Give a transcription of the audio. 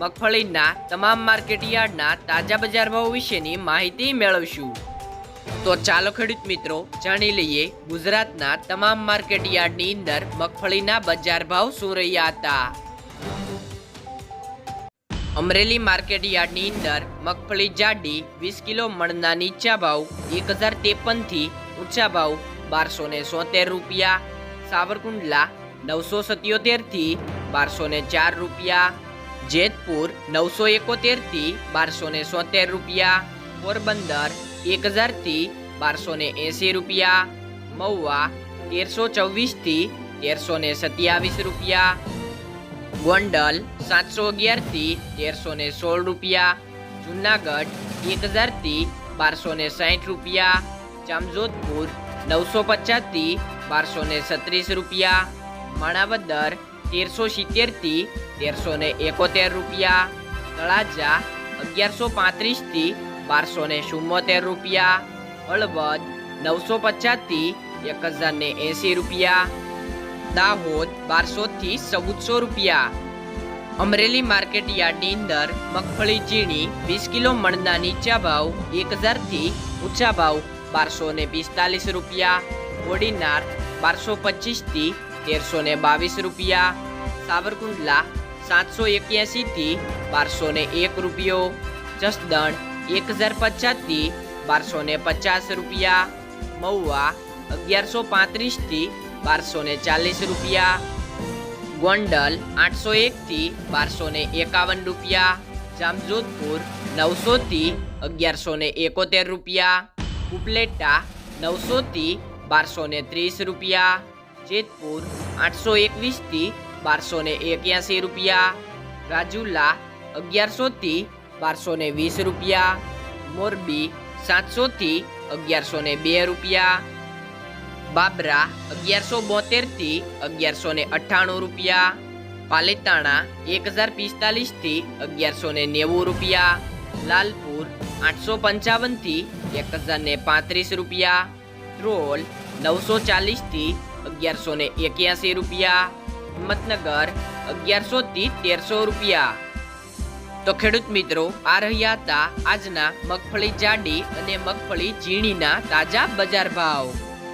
મગફળીના તમામ માર્કેટ યાર્ડના તાજા બજાર ભાવ વિશેની માહિતી મેળવશું. તો ચાલો ખેડૂત મિત્રો, જાણી લઈએ ગુજરાતના તમામ માર્કેટ યાર્ડની અંદર મગફળીના બજાર ભાવ શું રહ્યા હતા. અમરેલી માર્કેટ યાર્ડની અંદર મગફળી જાડી વીસ કિલો મણના નીચા ભાવ એક હજારથી ઊંચા ભાવ બારસો ને સોતેર રૂપિયા, સાવરકુંડલા નવસો સત્યોતેરથી બારસો ને ચાર રૂપિયા જેતપુર નવસો એકોતેરથી બારસો ને સોતેર રૂપિયા, પોરબંદર એક હજારથી બારસો ને એસી રૂપિયા, મહુવા તેરસો ચોવીસથી તેરસો ને સત્યાવીસ રૂપિયા, ગોંડલ સાતસો અગિયારથી તેરસો ને સોળ રૂપિયા, જુનાગઢ એક હજારથી બારસો ને સાઠ રૂપિયા, જામજોધપુર નવસો પચાસથી બારસો ને સત્રીસ રૂપિયા, માણાવદર તેરસો સિત્તેરથી તેરસો ને એકોતેર રૂપિયા, તળાજા અગિયારસો પાંત્રીસથી બારસો ને ચુમ્મોતેર રૂપિયા, હળવદ નવસો પચાસથી એક હજાર ને એંસી રૂપિયા, દાહોદ બારસો થી ચૌદસો રૂપિયા. અમરેલી માર્કેટ યાર્ડની અંદર મગફળી ઝીણી, વીસ કિલો મણના નીચા ભાવ એક હજારથી ઊંચા ભાવ બારસો ને પિસ્તાલીસ રૂપિયા ઓડીનાર બારસો પચીસથી તેરસો ને બાવીસ રૂપિયા, સાવરકુંડલા સાતસો એક્યાસી થી બારસો ને એક રૂપિયો, જસદણ એક હજાર પચાસથી બારસો ને પચાસ રૂપિયા, મહુવા અગિયારસો પાંત્રીસથી બારસો ને ચાલીસ રૂપિયા, ગોંડલ આઠસો એક થી બારસો ને એકાવન રૂપિયા, જામજોધપુર નવસો થી અગિયારસો ને એકોતેર રૂપિયા, ઉપલેટા નવસો થી બારસો ને ત્રીસ રૂપિયા, જેતપુર આઠસો એકવીસથી બારસો ને એક્યાસી રૂપિયા, રાજુલા અગિયારસોથી બારસો ને વીસ રૂપિયા, મોરબી સાતસોથી અગિયારસો ને બે રૂપિયા, બાબરા અગિયારસો બોતેરથી અગિયારસો ને અઠ્ઠાણું રૂપિયા, પાલેતાણા એક હજાર પિસ્તાલીસથી અગિયારસો ને નેવું રૂપિયા, લાલપુર આઠસો પંચાવનથી એક હજાર ને પાંત્રીસ રૂપિયા ટ્રોલ નવસો ચાલીસથી અગિયારસો ને એક્યાસી રૂપિયા હિંમતનગર અગિયારસો થી તેરસો રૂપિયા. તો ખેડૂત મિત્રો, આ રહ્યા હતા આજના મગફળી જાડી અને મગફળી ઝીણીના તાજા બજાર ભાવ.